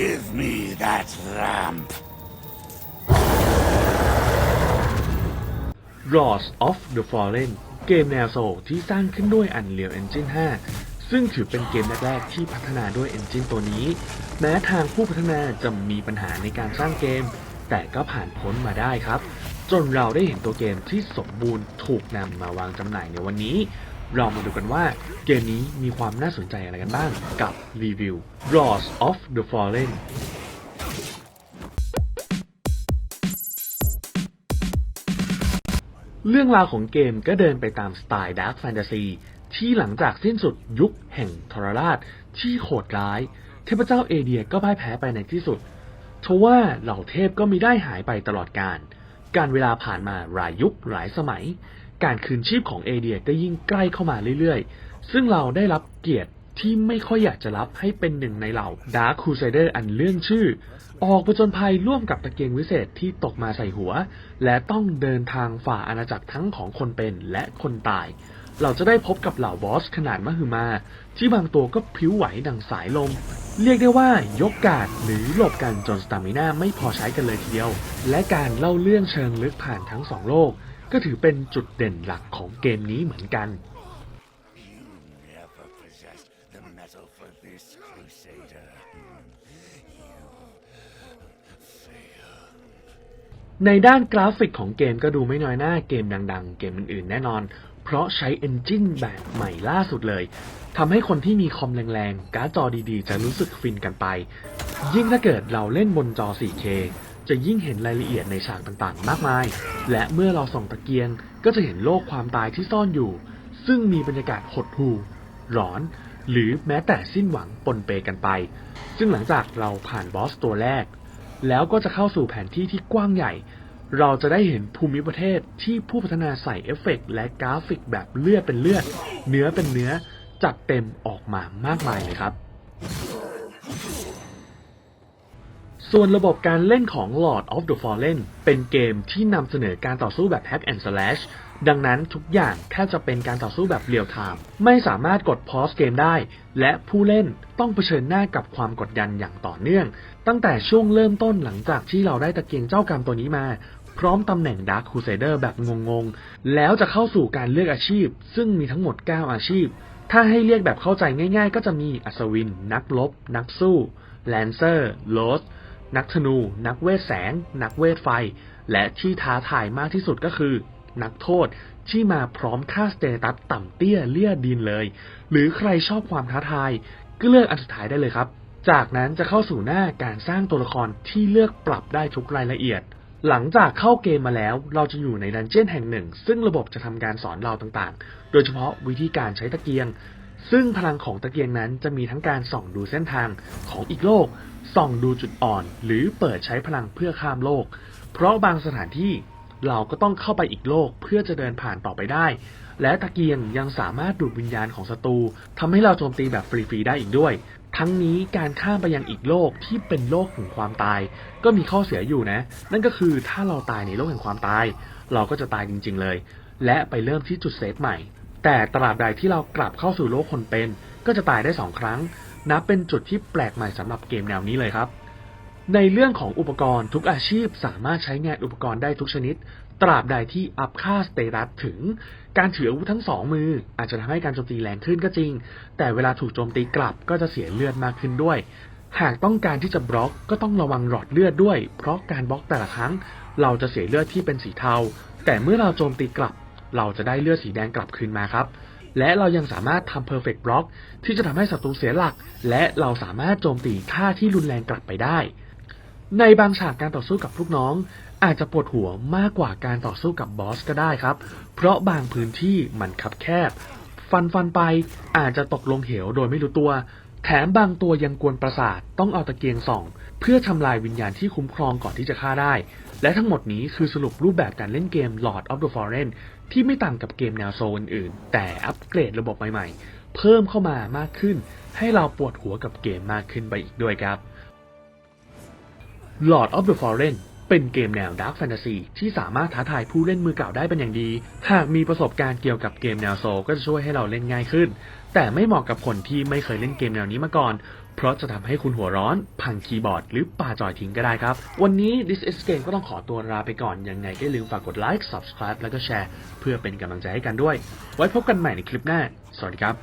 Give me that lamp. Lords of the Fallen เกมแนวโซลที่สร้างขึ้นด้วย Unreal Engine 5 ซึ่งถือเป็นเกมแรกๆที่พัฒนาด้วย Engine ตัวนี้ แม้ทางผู้พัฒนาจะมีปัญหาในการสร้างเกม แต่ก็ผ่านพ้นมาได้ครับ จนเราได้เห็นตัวเกมที่สมบูรณ์ถูกนำมาวางจำหน่ายในวันนี้ เรามาดูกันว่าเกมนี้มีความน่าสนใจอะไรกันบ้างกับรีวิว Lords of the Fallen เรื่องราวของเกมก็เดินไปตามสไตล์ดาร์ f แฟนตาซีที่หลังจากสิ้นสุดยุคแห่งทรราชที่โหดร้าย เทพเจ้าเอเดียก็พ่ายแพ้ไปในที่สุดทว่าเหล่าเทพก็มีได้หายไปตลอดกาลการเวลาผ่านมาหลายยุคหลายสมัย การคืนชีพของเอเดียก็ยิ่งใกล้เข้ามาเรื่อยๆ ซึ่งเราได้รับเกียรติที่ไม่ค่อยอยากจะรับให้เป็นหนึ่งในเหล่าดาร์คคูไซเดอร์อันเรื่องชื่อ ออกผจญภัยร่วมกับตะเกียงวิเศษที่ตกมาใส่หัว และต้องเดินทางฝ่าอาณาจักรทั้งของคนเป็นและคนตาย เราจะได้พบกับเหล่าบอสขนาดมหึมา ที่บางตัวก็พลิ้วไหวดังสายลม เรียกได้ว่ายกกาดหรือหลบกันจนสตามิน่าไม่พอใช้กันเลยทีเดียว และการเล่าเรื่องเชิงลึกผ่านทั้งสองโลก ก็ถือเป็นจุดเด่นหลักของเกมนี้เหมือนกัน You never possessed the metal for this, Crusader. You fail. ในด้านกราฟิกของเกมก็ดูไม่น้อยหน้าเกมดังๆ เกมอื่นๆ แน่นอน เพราะใช้เอนจินแบบใหม่ล่าสุดเลยทำให้คนที่มีคอมแรงๆ การ์ดจอดีๆ จะรู้สึกฟินกันไป ยิ่งถ้าเกิดเราเล่นบนจอ 4K จะยิ่งเห็นรายละเอียดในฉากต่างๆ มากมาย และเมื่อเราส่องตะเกียงก็จะเห็นโลกความตายที่ซ่อนอยู่ ซึ่งมีบรรยากาศหดหู่หลอน หรือแม้แต่สิ้นหวังปนเปกันไป ซึ่งหลังจากเราผ่านบอสตัวแรก แล้วก็จะเข้าสู่แผนที่ที่กว้างใหญ่ เราจะได้เห็นภูมิประเทศที่ผู้พัฒนาใส่เอฟเฟกต์และกราฟิกแบบเลือดเป็นเลือด เนื้อเป็นเนื้อจัดเต็มออกมามากมายเลยครับ ส่วนระบบการเล่นของ Lord of the Fallen เป็นเกมที่นำเสนอการต่อสู้แบบ Hack and Slash ดังนั้นทุกอย่างแทบจะเป็นการต่อสู้แบบเรียลไทม์ไม่สามารถกดพอสเกมได้ และผู้เล่นต้องเผชิญหน้ากับความกดดันอย่างต่อเนื่อง ตั้งแต่ช่วงเริ่มต้นหลังจากที่เราได้ตะเกียงเจ้ากรรมตัวนี้มา พร้อมตำแหน่ง Dark Crusader แบบงงๆ แล้วจะเข้าสู่การเลือกอาชีพ ซึ่งมีทั้งหมด 9 อาชีพ ถ้าให้เรียกแบบเข้าใจง่าย ๆ ก็จะมีอัศวิน นักรบนักสู้แลนเซอร์โลส นักธนู นักเวทแสง นักเวทไฟ และที่ท้าทายมากที่สุดก็คือ นักโทษที่มาพร้อมค่าสเตตัสต่ำเตี้ยเลี่ยดินเลย หรือใครชอบความท้าทาย ก็เลือกอันสุดท้ายได้เลยครับ จากนั้นจะเข้าสู่หน้าการสร้างตัวละครที่เลือกปรับได้ทุกรายละเอียดหลังจากเข้าเกมมาแล้ว เราจะอยู่ในดันเจี้ยนแห่งหนึ่ง ซึ่งระบบจะทำการสอนเราต่างๆ โดยเฉพาะวิธีการใช้ตะเกียง ซึ่งพลังของตะเกียงนั้นจะมีทั้งการส่องดูเส้นทางของอีกโลก ส่องดูจุดอ่อน หรือเปิดใช้พลังเพื่อข้ามโลก เพราะบางสถานที่เราก็ต้องเข้าไปอีกโลกเพื่อจะเดินผ่านต่อไปได้ และตะเกียงยังสามารถดูดวิญญาณของศัตรูทำให้เราโจมตีแบบฟรีๆได้อีกด้วย ทั้งนี้การข้ามไปยังอีกโลกที่เป็นโลกแห่งความตาย ก็มีข้อเสียอยู่นะ นั่นก็คือถ้าเราตายในโลกแห่งความตาย เราก็จะตายจริง ๆ เลย และไปเริ่มที่จุดเซฟใหม่ แต่ตราบใดที่เรากลับเข้าสู่โลกคนเป็น ก็จะตายได้สองครั้ง นับเป็นจุดที่แปลกใหม่สำหรับเกมแนวนี้เลยครับ ในเรื่องของอุปกรณ์ทุกอาชีพสามารถใช้งานอุปกรณ์ได้ทุกชนิด ตราบใดที่อัพค่าสเตตัสถึง การถืออาวุธทั้งสองมือ อาจจะทำให้การโจมตีแรงขึ้นก็จริง แต่เวลาถูกโจมตีกลับก็จะเสียเลือดมากขึ้นด้วย หากต้องการที่จะบล็อกก็ต้องระวังหลอดเลือดด้วย เพราะการบล็อกแต่ละครั้ง เราจะเสียเลือดที่เป็นสีเทา แต่เมื่อเราโจมตีกลับ เราจะได้เลือดสีแดงกลับคืนมาครับ และเรายังสามารถทำ perfect block ที่จะทำให้ศัตรูเสียหลัก และเราสามารถโจมตีค่าที่รุนแรงกลับไปได้ ในบางฉากการต่อสู้กับลูกน้อง อาจจะปวดหัวมากกว่าการต่อสู้กับบอสก็ได้ครับ เพราะบางพื้นที่มันคับแคบ ฟันฟันไปอาจจะตกลงเหวโดยไม่รู้ตัวแถมบางตัวยังกวนประสาทต้องเอาตะเกียงส่อง เพื่อทำลายวิญญาณที่คุ้มครองก่อนที่จะฆ่าได้ และทั้งหมดนี้คือสรุปรูปแบบการเล่นเกม Lord of the Fallen ที่ไม่ต่างกับเกมแนวโซนอื่นๆแต่อัปเกรดระบบใหม่ๆ เพิ่มเข้ามามากขึ้น ให้เราปวดหัวกับเกมมากขึ้นไปอีกด้วยครับ Lord of the Fallen เป็นเกมแนว Dark Fantasy ที่สามารถท้าทายผู้เล่นมือเก่าได้เป็นอย่างดี หากมีประสบการณ์เกี่ยวกับเกมแนวโซลก็จะช่วยให้เราเล่นง่ายขึ้น แต่ไม่เหมาะกับคนที่ไม่เคยเล่นเกมแนวนี้มาก่อน เพราะจะทำให้คุณหัวร้อน พังคีย์บอร์ด หรือปาจอยทิ้งก็ได้ครับ วันนี้ This is Game ก็ต้องขอตัวลาไปก่อน ยังไงก็ลืมฝากกดไลค์ Subscribe แล้วก็แชร์ เพื่อเป็นกำลังใจให้กันด้วย ไว้พบกันใหม่ในคลิปหน้า สวัสดีครับ